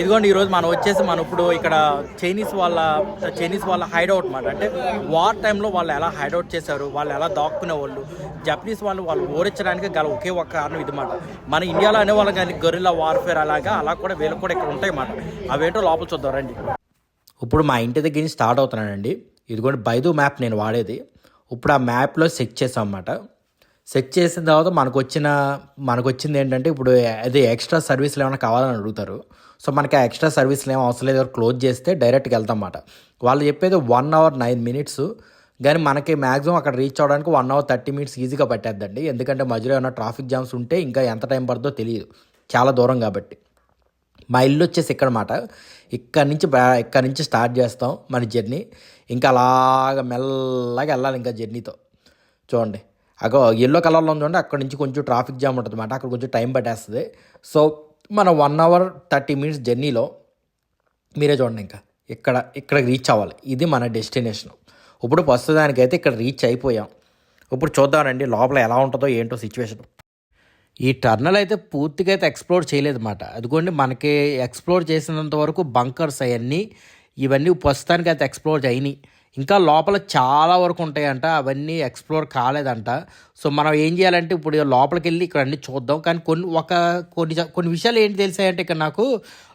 ఇదిగోండి ఈరోజు మనం వచ్చేసి మనం ఇప్పుడు ఇక్కడ చైనీస్ వాళ్ళ చైనీస్ వాళ్ళ హైడౌట్ అనమాట అంటే వార్ టైంలో వాళ్ళు ఎలా హైడౌట్ చేశారు వాళ్ళు ఎలా దాక్కునే వాళ్ళు జపనీస్ వాళ్ళు వాళ్ళు ఓడించడానికి గల ఒకే ఒక కారణం ఇది మాట. మన ఇండియాలో అనే వాళ్ళు కానీ గొరిల్లా వార్ఫేర్ అలాగా అలా కూడా వీళ్ళు కూడా ఇక్కడ ఉంటాయి అన్నమాట అవేంటో లోపల చూద్దాం రండి. ఇప్పుడు మా ఇంటి దగ్గర నుంచి స్టార్ట్ అవుతున్నానండి. ఇదిగోండి బైదు మ్యాప్ నేను వాడేది. ఇప్పుడు ఆ మ్యాప్లో సెట్ చేసాం అన్నమాట సెట్ చేసిన తర్వాత మనకు వచ్చిన మనకు వచ్చింది ఏంటంటే ఇప్పుడు అది ఎక్స్ట్రా సర్వీస్లు ఏమైనా కావాలని అడుగుతారు. సో మనకి ఆ ఎక్స్ట్రా సర్వీస్లు ఏమో అవసరం లేదు. క్లోజ్ చేస్తే డైరెక్ట్గా వెళ్తాం అన్నమాట. వాళ్ళు చెప్పేది వన్ అవర్ నైన్ మినిట్స్ కానీ మనకి మ్యాక్సిమం అక్కడ రీచ్ అవ్వడానికి వన్ అవర్ థర్టీ మినిట్స్ ఈజీగా పట్టేద్దండి. ఎందుకంటే మధ్యలో ఏమైనా ట్రాఫిక్ జామ్స్ ఉంటే ఇంకా ఎంత టైం పడుతుందో తెలియదు. చాలా దూరం కాబట్టి. మా ఇల్లు వచ్చేసి ఇక్కడ మాట ఇక్కడ నుంచి ఇక్కడ నుంచి స్టార్ట్ చేస్తాం మన జర్నీ ఇంకా అలాగ మెల్లగా వెళ్ళాలి ఇంకా జర్నీతో చూడండి. అగో ఎల్లో కలర్లో ఉంది చూడండి అక్కడ నుంచి కొంచెం ట్రాఫిక్ జామ్ ఉంటుంది అనమాట అక్కడ కొంచెం టైం పట్టేస్తుంది. సో మన వన్ అవర్ థర్టీ మినిట్స్ జర్నీలో మీరే చూడండి ఇంకా. ఇక్కడ ఇక్కడ రీచ్ అవ్వాలి. ఇది మన డెస్టినేషన్ ఇప్పుడు ప్రస్తుతానికైతే ఇక్కడ రీచ్ అయిపోయాం. ఇప్పుడు చూద్దామండి లోపల ఎలా ఉంటుందో ఏంటో సిచ్యువేషన్ ఈ టర్నల్ అయితే పూర్తిగా అయితే ఎక్స్ప్లోర్ చేయలేదన్నమాట. అదిగోండి మనకి ఎక్స్ప్లోర్ చేసినంత వరకు బంకర్స్ అవన్నీ ఇవన్నీ ప్రస్తుతానికి అయితే ఎక్స్ప్లోర్ అయినాయి. ఇంకా లోపల చాలా వరకు ఉంటాయంట అవన్నీ ఎక్స్ప్లోర్ కాలేదంట. సో మనం ఏం చేయాలంటే ఇప్పుడు లోపలికి వెళ్ళి ఇక్కడ అన్ని చూద్దాం. కానీ కొన్ని ఒక కొన్ని కొన్ని విషయాలు ఏంటి తెలిసాయంటే ఇక్కడ నాకు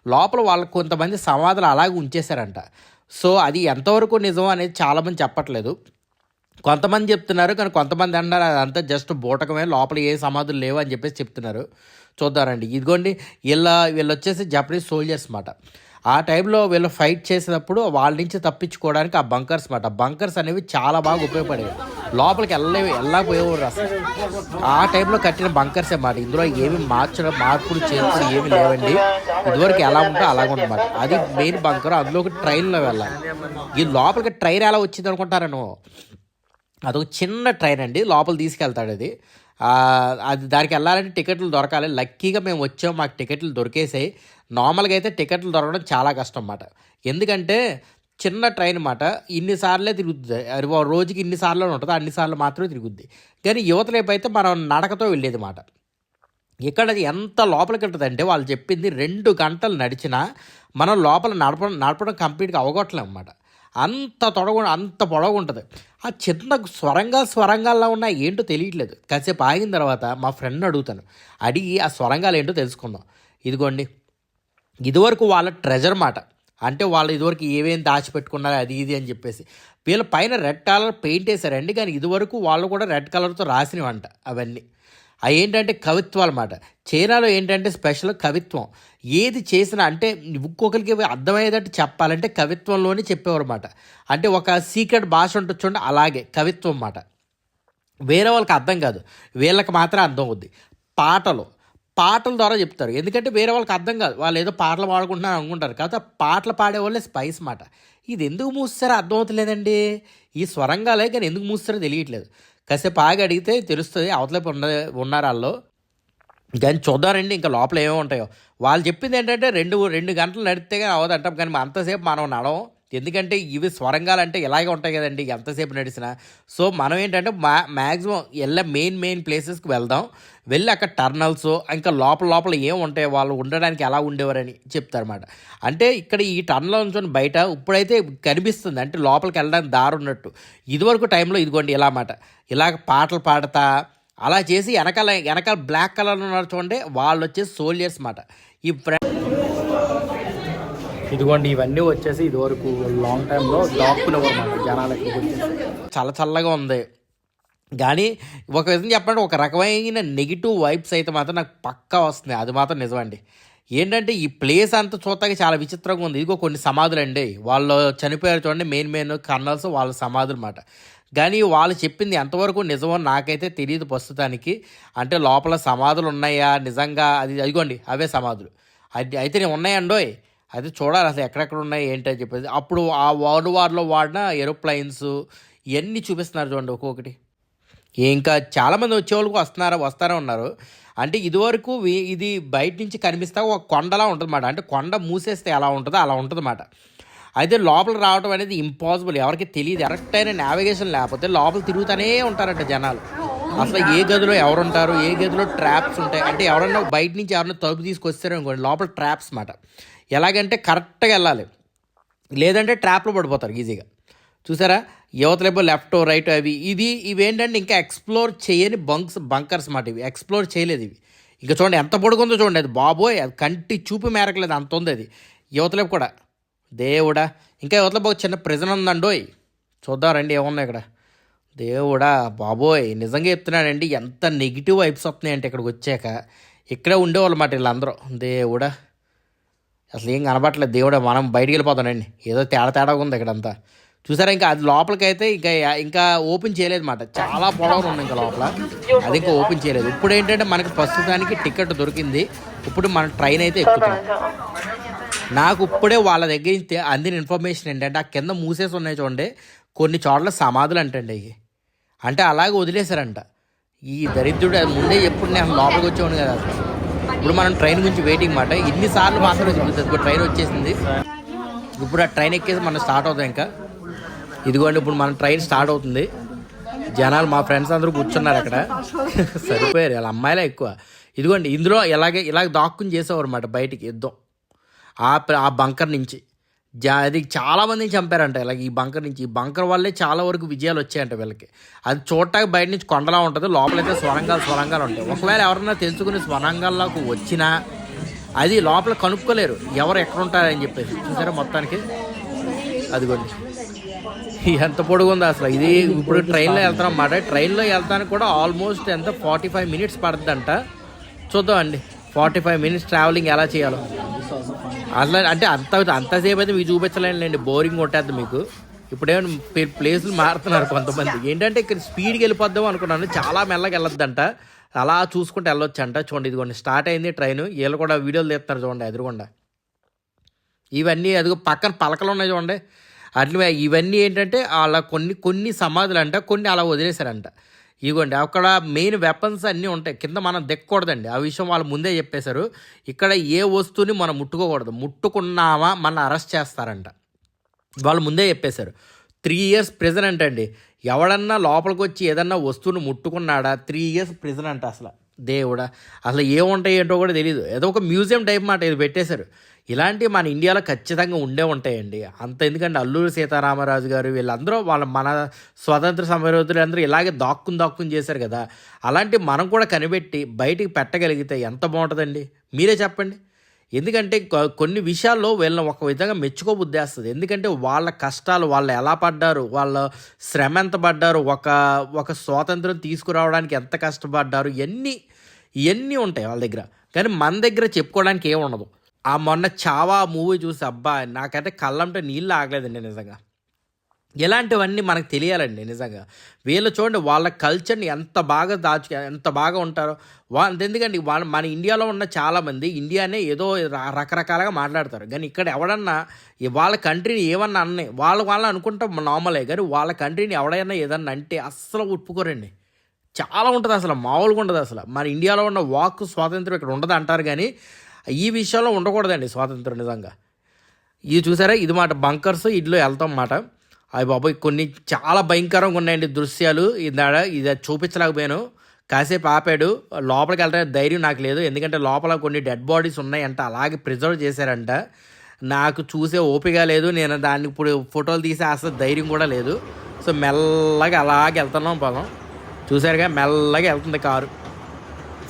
లోపల వాళ్ళకు కొంతమంది సమాధులు అలాగే ఉంచేశారంట. సో అది ఎంతవరకు నిజం అనేది చాలామంది చెప్పట్లేదు. కొంతమంది చెప్తున్నారు కానీ కొంతమంది అన్నారు అదంతా జస్ట్ బూటకమే లోపల ఏ సమాధులు లేవు అని చెప్పేసి చెప్తున్నారు. చూద్దారండి ఇదిగోండి వీళ్ళ వీళ్ళు వచ్చేసి జపనీస్ సోల్జర్స్ మాట. ఆ టైంలో వీళ్ళు ఫైట్ చేసినప్పుడు వాళ్ళ నుంచి తప్పించుకోవడానికి ఆ బంకర్స్ మాట. బంకర్స్ అనేవి చాలా బాగా ఉపయోగపడేవి. లోపలికి వెళ్ళలే వెళ్ళకపోయేవారు అసలు. ఆ టైంలో కట్టిన బంకర్స్ అన్నమాట ఇందులో ఏమి మార్చడం మార్పులు చేర్పులు ఏమి లేవండి. ఇదివరకు ఎలా ఉంటే అలాగ ఉండమాట అది మెయిన్ బంకర్ అందులోకి ట్రైన్లో వెళ్ళాలి. ఈ లోపలికి ట్రైన్ ఎలా వచ్చింది అనుకుంటారా నువ్వు? అదొక చిన్న ట్రైన్ అండి. లోపల తీసుకెళ్తాడు అది. అది దానికి వెళ్ళాలంటే టికెట్లు దొరకాలి. లక్కీగా మేము వచ్చాం మాకు టికెట్లు దొరికేసాయి. నార్మల్గా అయితే టికెట్లు దొరకడం చాలా కష్టం అన్నమాట. ఎందుకంటే చిన్న ట్రైన్ అన్నమాట. ఇన్నిసార్లే తిరుగుద్ది. అది ఓ రోజుకి ఇన్నిసార్లు ఉంటుంది అన్నిసార్లు మాత్రమే తిరుగుద్ది. కానీ యువతలేపు అయితే మనం నడకతో వెళ్ళేది మాట ఇక్కడ ఎంత లోపలికి ఉంటుందంటే వాళ్ళు చెప్పింది రెండు గంటలు నడిచినా మనం లోపల నడపడం నడపడం కంప్లీట్గా అవగొట్టలేం అన్నమాట. అంత తొడగు అంత పొడవు ఉంటుంది ఆ చిన్న స్వరంగా స్వరంగాల్లో ఉన్న ఏంటో తెలియట్లేదు. కాసేపు ఆగిన తర్వాత మా ఫ్రెండ్ అడుగుతాను. అడిగి ఆ స్వరంగాలు ఏంటో తెలుసుకుందాం. ఇదిగోండి. ఇదివరకు వాళ్ళ ట్రెజర్ మాట. అంటే వాళ్ళు ఇదివరకు ఏమేం దాచిపెట్టుకున్నారు అది ఇది అని చెప్పేసి. వీళ్ళ పైన రెడ్ కలర్ పెయింట్ వేశారండి. కానీ ఇదివరకు వాళ్ళు కూడా రెడ్ కలర్తో రాసినవంట అవన్నీ. అవి ఏంటంటే కవిత్వాలు అన్నమాట. చైనాలో ఏంటంటే స్పెషల్ కవిత్వం. ఏది చేసినా అంటే ఒక్కొక్కరికి అర్థమయ్యేటట్టు చెప్పాలంటే కవిత్వంలోనే చెప్పేవారు అనమాట అంటే ఒక సీక్రెట్ భాష ఉంటుంది చూడండి అలాగే కవిత్వం అన్నమాట. వేరే వాళ్ళకి అర్థం కాదు. వీళ్ళకి మాత్రం అర్థం అవుద్ది. పాటలు. పాటల ద్వారా చెప్తారు. ఎందుకంటే వేరే వాళ్ళకి అర్థం కాదు. వాళ్ళు ఏదో పాటలు పాడుకుంటున్నారు అనుకుంటారు. కాకపోతే పాటలు పాడేవాళ్ళే స్పైస్ మాట ఇది ఎందుకు మూస్తారో అర్థం అవుతలేదండి. ఈ స్వరంగాలే కానీ ఎందుకు మూస్తారో తెలియట్లేదు. కాసేపు ఆగి అడిగితే తెలుస్తుంది అవతలపు ఉన్న ఉన్నారు వాళ్ళు. దాన్ని చూద్దారండి ఇంకా లోపల ఏమేమి ఉంటాయో. వాళ్ళు చెప్పింది ఏంటంటే రెండు రెండు గంటలు నడిస్తే కానీ అవదంటాం కానీ అంతసేపు మనం నడవం. ఎందుకంటే ఇవి స్వరంగాలు అంటే ఇలాగే ఉంటాయి కదండి ఎంతసేపు నడిచినా సో మనం ఏంటంటే మా మ్యాక్సిమం వెళ్ళే మెయిన్ మెయిన్ ప్లేసెస్కి వెళ్దాం. వెళ్ళి అక్కడ టర్నల్స్ ఇంకా లోపల లోపల ఏం ఉంటాయి వాళ్ళు ఉండడానికి ఎలా ఉండేవారని చెప్తారన్నమాట. అంటే ఇక్కడ ఈ టర్నల్ నుంచి బయట ఇప్పుడైతే కనిపిస్తుంది. అంటే లోపలికి వెళ్ళడానికి దారి ఉన్నట్టు. ఇదివరకు టైంలో ఇదిగోండి ఇలా మాట. ఇలాగ పాటలు పాడతా అలా చేసి వెనకాల వెనకాల బ్లాక్ కలర్ ఉన్నారు చూడండి వాళ్ళు వచ్చేసి సోల్జర్స్ మాట. ఈ ఫ్రెండ్ ఇదిగోండి ఇవన్నీ వచ్చేసి ఇదివరకు లాంగ్ టైంలో దాక్కునేవారు జనాలకి చాలా చల్లగా ఉంది. కానీ ఒక విధంగా చెప్పండి ఒక రకమైన నెగిటివ్ వైబ్స్ అయితే మాత్రం నాకు పక్కా వస్తుంది. అది మాత్రం నిజమండి ఏంటంటే ఈ ప్లేస్ అంతా చూడటానికి చాలా విచిత్రంగా ఉంది. ఇదిగో కొన్ని సమాధులు అండి. వాళ్ళు చనిపోయారు చూడండి మెయిన్ మెయిన్ కర్నల్స్ వాళ్ళ సమాధులు మాట కానీ వాళ్ళు చెప్పింది ఎంతవరకు నిజమో నాకైతే తెలియదు ప్రస్తుతానికి. అంటే లోపల సమాధులు ఉన్నాయా? నిజంగా అది అదిగోండి అవే సమాధులు. అది అయితే నేను ఉన్నాయండోయ్. అది చూడాలి అసలు ఎక్కడెక్కడ ఉన్నాయి ఏంటి అని చెప్పేసి. అప్పుడు ఆ వరల్డ్ వార్లో వాడిన ఏరోప్లైన్స్ ఇవన్నీ చూపిస్తున్నారు చూడండి ఒక్కొక్కటి. ఇంకా చాలామంది వచ్చేవాళ్ళకు వస్తున్నారా వస్తారా ఉన్నారు. అంటే ఇదివరకు ఇది బయట నుంచి కనిపిస్తా ఒక కొండలా ఉంటుంది అంటే కొండ మూసేస్తే ఎలా ఉంటుందో అలా ఉంటుంది అయితే లోపల రావడం అనేది ఇంపాసిబుల్ ఎవరికి తెలియదు. కరెక్ట్ అయిన నావిగేషన్ లేకపోతే లోపల తిరుగుతూనే ఉంటారంట జనాలు. అసలు ఏ గదిలో ఎవరు ఉంటారు ఏ గదిలో ట్రాప్స్ ఉంటాయి. అంటే ఎవరన్నా బయట నుంచి ఎవరైనా తలుపు తీసుకొస్తారు అనుకోండి లోపల ట్రాప్స్ మాట ఎలాగంటే కరెక్ట్గా వెళ్ళాలి. లేదంటే ట్రాప్లో పడిపోతారు ఈజీగా. చూసారా? యువతలేపో లెఫ్ట్ రైట్ అవి. ఇది ఇవేంటంటే ఇంకా ఎక్స్ప్లోర్ చేయని బంక్స్ బంకర్స్ మాట ఇవి. ఎక్స్ప్లోర్ చేయలేదు ఇవి. ఇంకా చూడండి ఎంత పొడుగుందో చూడండి. అది బాబోయ్ అది కంటి చూపు మేరకలేదు అంత ఉంది అది. యువతలేపు కూడా. దేవుడా. ఇంకా యువతలేపు ఒక చిన్న ప్రిజన్ ఉందండోయ్ చూద్దాం రండి ఏమున్నాయి ఇక్కడ. దేవుడా బాబోయ్. నిజంగా చెప్తున్నానండి. ఎంత నెగిటివ్ వైబ్స్ వస్తున్నాయంటే ఇక్కడికి వచ్చాక. ఇక్కడే ఉండేవాళ్ళు మాట వీళ్ళందరూ. దేవుడా. అసలు ఏం కనబట్టలేదు దేవుడు మనం బయటికి వెళ్ళిపోతానండి ఏదో తేడా తేడా ఉంది ఇక్కడంతా. చూసారా ఇంకా అది లోపలికైతే ఇంకా ఇంకా ఓపెన్ చేయలేదు అనమాట చాలా పొడవులు ఉంది ఇంకా లోపల. అది ఇంకా ఓపెన్ చేయలేదు. ఇప్పుడు ఏంటంటే మనకి ప్రస్తుతానికి టికెట్ దొరికింది. ఇప్పుడు మన ట్రైన్ అయితే ఎక్కుతున్నాం నాకు ఇప్పుడే వాళ్ళ దగ్గర నుంచి అందిన ఇన్ఫర్మేషన్ ఏంటంటే ఆ కింద మూసేసి ఉన్నాయి చూడండి. కొన్ని చోట్ల సమాధులు అంటండి అవి అంటే అలాగే వదిలేశారంట. ఈ దరిద్రుడు అది ముందే ఎప్పుడు నేను లోపలికి వచ్చేవాడు కదా. అసలు ఇప్పుడు మనం ట్రైన్ గురించి వెయిటింగ్ మాట. ఇన్నిసార్లు మాత్రమే చూపిస్తుంది ఇప్పుడు ట్రైన్ వచ్చేసింది. ఇప్పుడు ఆ ట్రైన్ ఎక్కేసి మనం స్టార్ట్ అవుతాం ఇంకా. ఇదిగోండి ఇప్పుడు మన ట్రైన్ స్టార్ట్ అవుతుంది. జనాలు మా ఫ్రెండ్స్ అందరూ కూర్చున్నారు అక్కడ. సరిపోయారు వాళ్ళ అమ్మాయిలే ఎక్కువ. ఇదిగోండి ఇందులో ఇలాగే ఇలాగ దాక్కుని చేసేవారు అనమాట బయటికి. యుద్ధం ఆ ఆ బంకర్ నుంచి. జా అది చాలా మందిని చంపారంట. ఇలా ఈ బంకర్ నుంచి. ఈ బంకర్ వల్లే చాలా వరకు విజయాలు వచ్చాయంట వీళ్ళకి. అది చూడటానికి బయట నుంచి కొండలా ఉంటుంది. లోపలైతే స్వరంగాలు స్వరంగాలు ఉంటాయి. ఒకవేళ ఎవరన్నా తెలుసుకుని స్వరంగాల్లోకి వచ్చినా అది లోపల కనుక్కోలేరు. ఎవరు ఎక్కడ ఉంటారని చెప్పేసి. చూసారా మొత్తానికి? అదిగోండి. ఎంత పొడుగు ఉంది అసలు. ఇది ఇప్పుడు ట్రైన్లో వెళ్తాం అన్నమాట. ట్రైన్లో వెళ్తానికి కూడా ఆల్మోస్ట్ ఎంత? ఫార్టీ ఫైవ్ మినిట్స్ పడుతుందంట. చూద్దాం అండి ఫార్టీ ఫైవ్ మినిట్స్ ట్రావెలింగ్ ఎలా చేయాలో. అట్లా అంటే అంత అంతసేపు అయితే మీకు చూపించలేండి బోరింగ్ కొట్టేద్ది మీకు. ఇప్పుడేమో ప్లేసులు మారుతున్నారు కొంతమంది. ఏంటంటే ఇక్కడ స్పీడ్కి వెళ్ళిపోద్దాం అనుకున్నాను చాలా మెల్లగా వెళ్ళొద్దంట. అలా చూసుకుంటూ వెళ్ళొచ్చు అంట చూడండి ఇదిగోండి స్టార్ట్ అయింది ట్రైన్. వీళ్ళు కూడా వీడియోలు తీస్తున్నారు చూడండి ఎదురుగుండా. ఇవన్నీ అదిగో పక్కన పలకలు ఉన్నాయి చూడండి. అట్లా ఇవన్నీ ఏంటంటే అలా కొన్ని కొన్ని సమాధులు అంట కొన్ని అలా వదిలేశారంట. ఇదిగోండి అక్కడ మెయిన్ వెపన్స్ అన్నీ ఉంటాయి. కింద మనం దిక్కకూడదండి. ఆ విషయం వాళ్ళు ముందే చెప్పేశారు. ఇక్కడ ఏ వస్తువుని మనం ముట్టుకోకూడదు. ముట్టుకున్నామా మన అరెస్ట్ చేస్తారంట. వాళ్ళు ముందే చెప్పేశారు. త్రీ ఇయర్స్ ప్రిజన్ అంటండి. ఎవడన్నా లోపలికి వచ్చి ఏదన్నా వస్తువుని ముట్టుకున్నాడా? త్రీ ఇయర్స్ ప్రిజన్ అంట అసలు. దేవుడా? అసలు ఏముంటాయి ఏంటో కూడా తెలియదు ఏదో ఒక మ్యూజియం టైప్ మాట ఇది పెట్టేశారు. ఇలాంటివి మన ఇండియాలో ఖచ్చితంగా ఉండే ఉంటాయండి. అంత ఎందుకంటే అల్లూరి సీతారామరాజు గారు వీళ్ళందరూ వాళ్ళ మన స్వతంత్ర సమరయోధులు అందరూ ఇలాగే దాక్కుని దాక్కుని చేశారు కదా. అలాంటి మనం కూడా కనిపెట్టి బయటికి పెట్టగలిగితే ఎంత బాగుంటుందండి? మీరే చెప్పండి. ఎందుకంటే కొన్ని విషయాల్లో వీళ్ళని ఒక విధంగా మెచ్చుకోబుద్దేస్తుంది ఎందుకంటే వాళ్ళ కష్టాలు వాళ్ళు ఎలా పడ్డారు వాళ్ళ శ్రమ ఎంత పడ్డారు ఒక ఒక స్వాతంత్రం తీసుకురావడానికి ఎంత కష్టపడ్డారు ఇవన్నీ ఇవన్నీ ఉంటాయి వాళ్ళ దగ్గర. కానీ మన దగ్గర చెప్పుకోవడానికి ఏమి ఉండదు ఆ మొన్న చావా మూవీ చూసి అబ్బా నాకైతే కళ్ళంటే నీళ్ళు ఆగలేదండి నిజంగా. ఇలాంటివన్నీ మనకు తెలియాలండి నిజంగా. వీళ్ళు చూడండి వాళ్ళ కల్చర్ని ఎంత బాగా దాచు ఎంత బాగా ఉంటారో వాళ్ళ ఎందుకంటే వాళ్ళ మన ఇండియాలో ఉన్న చాలామంది ఇండియానే ఏదో రకరకాలుగా మాట్లాడతారు. కానీ ఇక్కడ ఎవడన్నా వాళ్ళ కంట్రీని ఏమన్నా అన్నీ వాళ్ళ వాళ్ళని అనుకుంటాం నార్మలే కానీ వాళ్ళ కంట్రీని ఎవడైనా ఏదన్నా అంటే అస్సలు ఒప్పుకోరండి. చాలా ఉంటుంది అసలు మామూలుగా ఉండదు అసలు. మన ఇండియాలో ఉన్న వాక్ స్వాతంత్రం ఇక్కడ ఉండదు అంటారు కానీ ఈ విషయంలో ఉండకూడదండి స్వాతంత్రం నిజంగా. ఇది చూసారా? ఇది మాట బంకర్స్ ఇడ్లో వెళ్తాం మాట. అవి బాబోయ్ కొన్ని చాలా భయంకరంగా ఉన్నాయండి దృశ్యాలు. ఇందాడ ఇది చూపించలేకపోయాను. కాసేపు ఆపాడు. లోపలికి వెళ్ళడానికి ధైర్యం నాకు లేదు. ఎందుకంటే లోపల కొన్ని డెడ్ బాడీస్ ఉన్నాయంట. అలాగే ప్రిజర్వ్ చేశారంట. నాకు చూసే ఓపిక లేదు. నేను దాన్ని ఇప్పుడు ఫోటోలు తీసే అసలు ధైర్యం కూడా లేదు. సో మెల్లగా అలాగే వెళ్తున్నాం పొలం చూసారుగా మెల్లగా వెళ్తుంది కారు.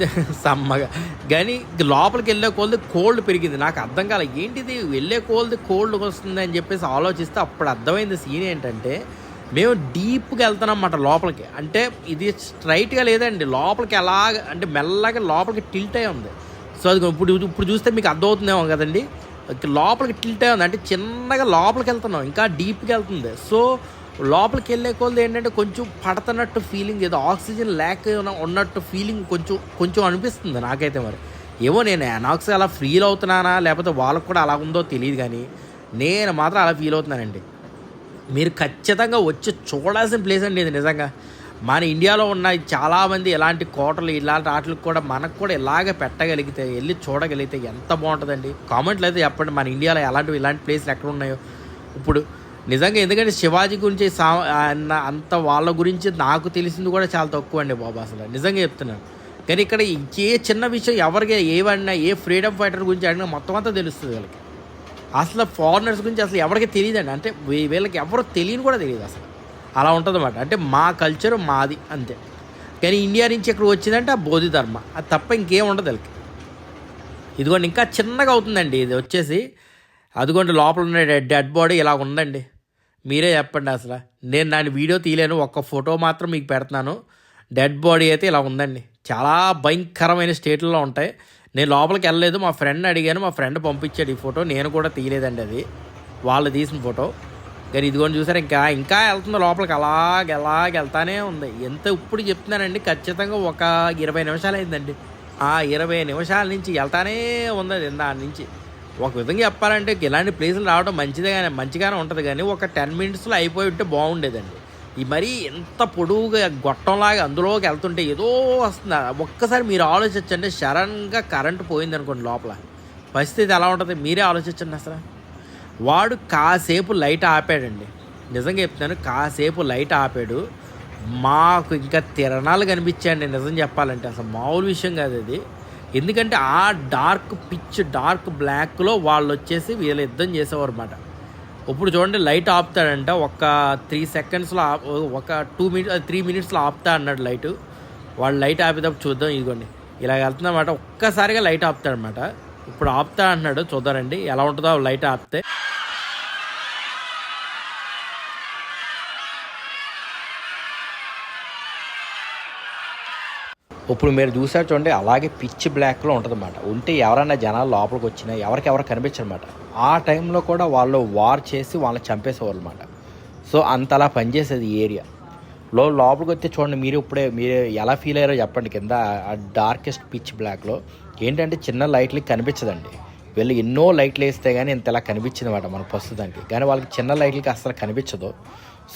సమ్మగా. కానీ లోపలికి వెళ్ళే కోల్ది కోల్డ్ పెరిగింది. నాకు అర్థం కాలే. ఏంటిది? వెళ్ళే కోల్ది కోల్డ్ వస్తుంది అని చెప్పేసి ఆలోచిస్తే అప్పుడు అర్థమైంది సీన్ ఏంటంటే మేము డీప్గా వెళ్తున్నాం అన్నమాట లోపలికి. అంటే ఇది స్ట్రైట్గా లేదండి. లోపలికి ఎలాగ అంటే మెల్లగా లోపలికి టిల్ట్ అయి ఉంది. సో అది ఇప్పుడు ఇప్పుడు చూస్తే మీకు అర్థమవుతుందేమో కదండి. లోపలికి టిల్ట్ అయి ఉంది. అంటే చిన్నగా లోపలికి వెళ్తున్నాం. ఇంకా డీప్కి వెళ్తుంది. సో లోపలికి వెళ్ళే కొలది ఏంటంటే కొంచెం పడుతున్నట్టు ఫీలింగ్ ఏదో ఆక్సిజన్ లేక ఉన్నట్టు ఫీలింగ్ కొంచెం కొంచెం అనిపిస్తుంది నాకైతే మరి. ఏమో నేను అనాక్స్ అలా ఫీల్ అవుతున్నానా లేకపోతే వాళ్ళకు కూడా అలా ఉందో తెలియదు కానీ నేను మాత్రం అలా ఫీల్ అవుతున్నానండి. మీరు ఖచ్చితంగా వచ్చి చూడాల్సిన ప్లేస్ అండి ఇది నిజంగా. మన ఇండియాలో ఉన్న చాలామంది ఇలాంటి కోటలు ఇలాంటి వాటికి కూడా మనకు కూడా ఇలాగ పెట్టగలిగితే వెళ్ళి చూడగలిగితే ఎంత బాగుంటుందండి. కామెంట్లు అయితే చెప్పండి మన ఇండియాలో ఎలాంటివి ఇలాంటి ప్లేస్లు ఎక్కడ ఉన్నాయో. ఇప్పుడు నిజంగా ఎందుకంటే శివాజీ గురించి సా అంత వాళ్ళ గురించి నాకు తెలిసింది కూడా చాలా తక్కువ అండి బాబు అసలు. నిజంగా చెప్తున్నాను. కానీ ఇక్కడ ఏ చిన్న విషయం ఎవరికి ఏవన్నా ఏ ఫ్రీడమ్ ఫైటర్ గురించి అడిగినా మొత్తం అంతా తెలుస్తుంది వీళ్ళకి. అసలు ఫారినర్స్ గురించి అసలు ఎవరికి తెలియదండి. అంటే వీళ్ళకి ఎవరు తెలియని కూడా తెలియదు అసలు. అలా ఉంటుంది అంటే మా కల్చర్ మాది అంతే. కానీ ఇండియా నుంచి ఇక్కడ వచ్చిందంటే ఆ బోధి ధర్మ. అది తప్ప ఇంకేం ఉండదు వీళ్ళకి. ఇదిగోండి ఇంకా చిన్నగా అవుతుందండి ఇది వచ్చేసి. అదిగోండి లోపల ఉన్న డెడ్ బాడీ ఇలా ఉందండి. మీరే చెప్పండి అసలు. నేను దాని వీడియో తీయలేను ఒక్క ఫోటో మాత్రం మీకు పెడుతున్నాను. డెడ్ బాడీ అయితే ఇలా ఉందండి. చాలా భయంకరమైన స్టేట్లో ఉంటాయి. నేను లోపలికి వెళ్ళలేదు మా ఫ్రెండ్ అడిగాను మా ఫ్రెండ్ పంపించాడు ఈ ఫోటో. నేను కూడా తీయలేదండి అది. వాళ్ళు తీసిన ఫోటో. కానీ ఇదిగోండి చూసారు ఇంకా ఇంకా వెళ్తుంది లోపలికి. అలాగ ఎలాగ వెళ్తానే ఉంది. ఎంత ఇప్పుడు చెప్తున్నానండి ఖచ్చితంగా ఒక ఇరవై నిమిషాలు అయిందండి. ఆ ఇరవై నిమిషాల నుంచి వెళ్తానే ఉంది అది దాని నుంచి. ఒక విధంగా చెప్పాలంటే ఇలాంటి ప్లేసులు రావడం మంచిదే కానీ మంచిగానే ఉంటుంది కానీ ఒక టెన్ మినిట్స్లో అయిపోయి ఉంటే బాగుండేదండి. ఈ మరీ ఎంత పొడువుగా గొట్టంలాగా అందులోకి వెళ్తుంటే ఏదో వస్తుంది. ఒక్కసారి మీరు ఆలోచించండి సడన్గా కరెంటు పోయింది అనుకోండి లోపల. పరిస్థితి ఎలా ఉంటుంది? మీరే ఆలోచించండి అసలు. వాడు కాసేపు లైట్ ఆపాడండి. నిజంగా చెప్తాను కాసేపు లైట్ ఆపాడు. మాకు ఇంకా తిరణాలు కనిపించాయండి నిజం చెప్పాలంటే. అసలు మామూలు విషయం కాదు అది ఎందుకంటే ఆ డార్క్ పిచ్ డార్క్ బ్లాక్లో వాళ్ళు వచ్చేసి వీళ్ళు యుద్ధం చేసేవారు అనమాట ఇప్పుడు చూడండి లైట్ ఆపుతాడంట ఒక త్రీ సెకండ్స్లో ఒక టూ మినిట్స్ త్రీ మినిట్స్లో ఆపుతా అన్నాడు లైట్. వాళ్ళు లైట్ ఆపేటప్పుడు చూద్దాం ఇదిగోండి. ఇలా వెళ్తుందన్నమాట ఒక్కసారిగా లైట్ ఆపుతాడనమాట ఇప్పుడు ఆపుతా అంటున్నాడు చూద్దారండి ఎలా ఉంటుందో లైట్ ఆపితే. ఇప్పుడు మీరు చూసారు చూడండి అలాగే పిచ్ బ్లాక్లో ఉంటుందన్నమాట. ఉంటే ఎవరైనా జనాలు లోపలికి వచ్చినా ఎవరికి ఎవరు కనిపించరన్నమాట. ఆ టైంలో కూడా వాళ్ళు వార్ చేసి వాళ్ళని చంపేసేవారు అనమాట సో అంతలా పనిచేసేది ఈ ఏరియా. లో లోపలికి వస్తే చూడండి మీరు ఇప్పుడే మీరు ఎలా ఫీల్ అయ్యారో చెప్పండి. కింద ఆ డార్కెస్ట్ పిచ్ బ్లాక్లో ఏంటంటే చిన్న లైట్లు కనిపించదండి. వీళ్ళు ఎన్నో లైట్లు వేస్తే కానీ ఇంత ఇలా కనిపించింది అనమాట మన ప్రస్తుతానికి. కానీ వాళ్ళకి చిన్న లైట్లకి అసలు కనిపించదు.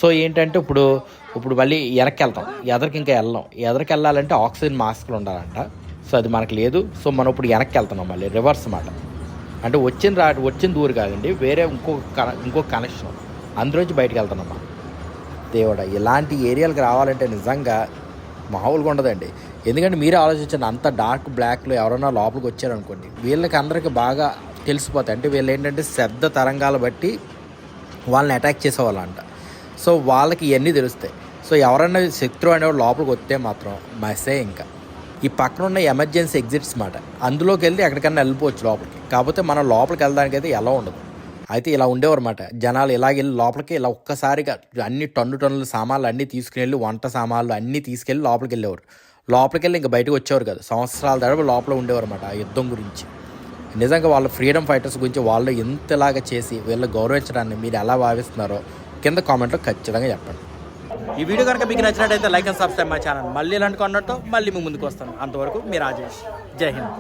సో ఏంటంటే ఇప్పుడు ఇప్పుడు మళ్ళీ వెనక్కి వెళ్తాం ఎదరికి ఇంకా వెళ్ళాం. ఎదరికి వెళ్ళాలంటే ఆక్సిజన్ మాస్క్లు ఉండాలంట. సో అది మనకు లేదు. సో మనం ఇప్పుడు వెనక్కి వెళ్తున్నాం మళ్ళీ రివర్స్ అన్నమాట. అంటే వచ్చిన రా వచ్చిన దూరు కాదండి. వేరే ఇంకో కన కనెక్షన్ అందులోంచి బయటకు వెళ్తున్నామా దేవుడా ఇలాంటి ఏరియాలకు రావాలంటే నిజంగా మామూలుగా ఉండదండి. ఎందుకంటే మీరే ఆలోచించండి అంత డార్క్ బ్లాక్లో ఎవరైనా లోపలికి వచ్చారనుకోండి వీళ్ళకి అందరికీ బాగా తెలిసిపోతాయి. అంటే వీళ్ళు ఏంటంటే శబ్ద తరంగాలు బట్టి వాళ్ళని అటాక్ చేసేవాళ్ళంట. సో వాళ్ళకి ఇవన్నీ తెలుస్తాయి. సో ఎవరైనా శత్రువు అనేవాడు లోపలికి వస్తే మాత్రం మెసే ఇంకా. ఈ పక్కన ఉన్న ఎమర్జెన్సీ ఎగ్జిట్స్ మాట. అందులోకి వెళ్ళి ఎక్కడికన్నా వెళ్ళిపోవచ్చు లోపలికి. కాకపోతే మనం లోపలికి వెళ్ళడానికి అయితే ఎలా ఉండదు. అయితే ఇలా ఉండేవారన్నమాట జనాలు ఇలాగ వెళ్ళి లోపలికి ఇలా ఒక్కసారిగా అన్ని టన్ను టన్నుల సామాన్లు అన్నీ తీసుకుని వెళ్ళి వంట సామాన్లు అన్నీ తీసుకెళ్ళి లోపలికి వెళ్ళేవారు. లోపలికి వెళ్ళి ఇంకా బయటకు వచ్చేవారు కదా. సంవత్సరాల తరపు లోపల ఉండేవారు అనమాట ఆ యుద్ధం గురించి. నిజంగా వాళ్ళ ఫ్రీడమ్ ఫైటర్స్ గురించి వాళ్ళు ఎంతలాగా చేసి వీళ్ళు గౌరవించడాన్ని మీరు ఎలా భావిస్తున్నారో కింద కామెంట్లో ఖచ్చితంగా చెప్పండి. ఈ వీడియో కనుక మీకు నచ్చినట్టయితే లైక్ అండ్ సబ్స్క్రైబ్ మా ఛానల్. మళ్ళీ ఇలాంటి కొన్నట్టు మళ్ళీ మీ ముందుకు వస్తాను. అంతవరకు మీ రాజేష్. జై హింద్.